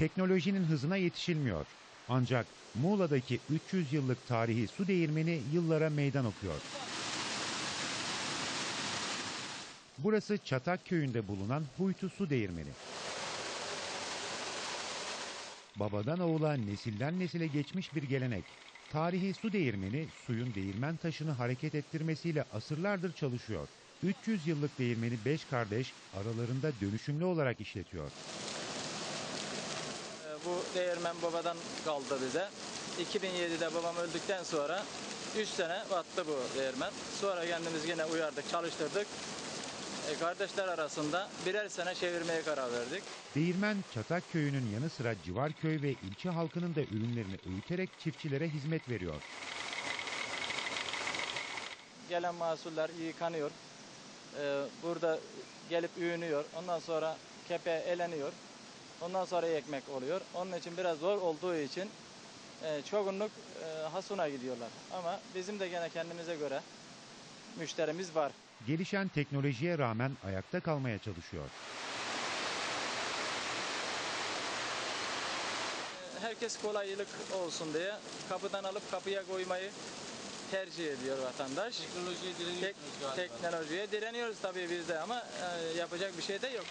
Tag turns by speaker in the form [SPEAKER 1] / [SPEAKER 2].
[SPEAKER 1] Teknolojinin hızına yetişilmiyor. Ancak Muğla'daki 300 yıllık tarihi su değirmeni yıllara meydan okuyor. Burası Çatak köyünde bulunan Huytu Su Değirmeni. Babadan oğula nesilden nesile geçmiş bir gelenek. Tarihi su değirmeni suyun değirmen taşını hareket ettirmesiyle asırlardır çalışıyor. 300 yıllık değirmeni 5 kardeş aralarında dönüşümlü olarak işletiyor.
[SPEAKER 2] Bu değirmen babadan kaldı bize. 2007'de babam öldükten sonra 3 sene battı bu değirmen. Sonra kendimiz yine uyardık, çalıştırdık. E, kardeşler arasında birer sene çevirmeye karar verdik.
[SPEAKER 1] Değirmen Çatak köyünün yanı sıra civar köy ve ilçe halkının da ürünlerini öğüterek çiftçilere hizmet veriyor.
[SPEAKER 2] Gelen mahsuller yıkanıyor. Ee, Burada gelip ürünüyor. Ondan sonra kepe eleniyor. Ondan sonra ekmek oluyor. Onun için biraz zor olduğu için e, çoğunluk e, Hasun'a gidiyorlar. Ama bizim de gene kendimize göre müşterimiz var.
[SPEAKER 1] Gelişen teknolojiye rağmen ayakta kalmaya çalışıyor.
[SPEAKER 2] Herkes kolaylık olsun diye kapıdan alıp kapıya koymayı tercih ediyor vatandaş.
[SPEAKER 3] Teknolojiye
[SPEAKER 2] Tek,
[SPEAKER 3] direniyorsunuz galiba.
[SPEAKER 2] teknolojiye direniyoruz tabii biz de ama e, yapacak bir şey de yok.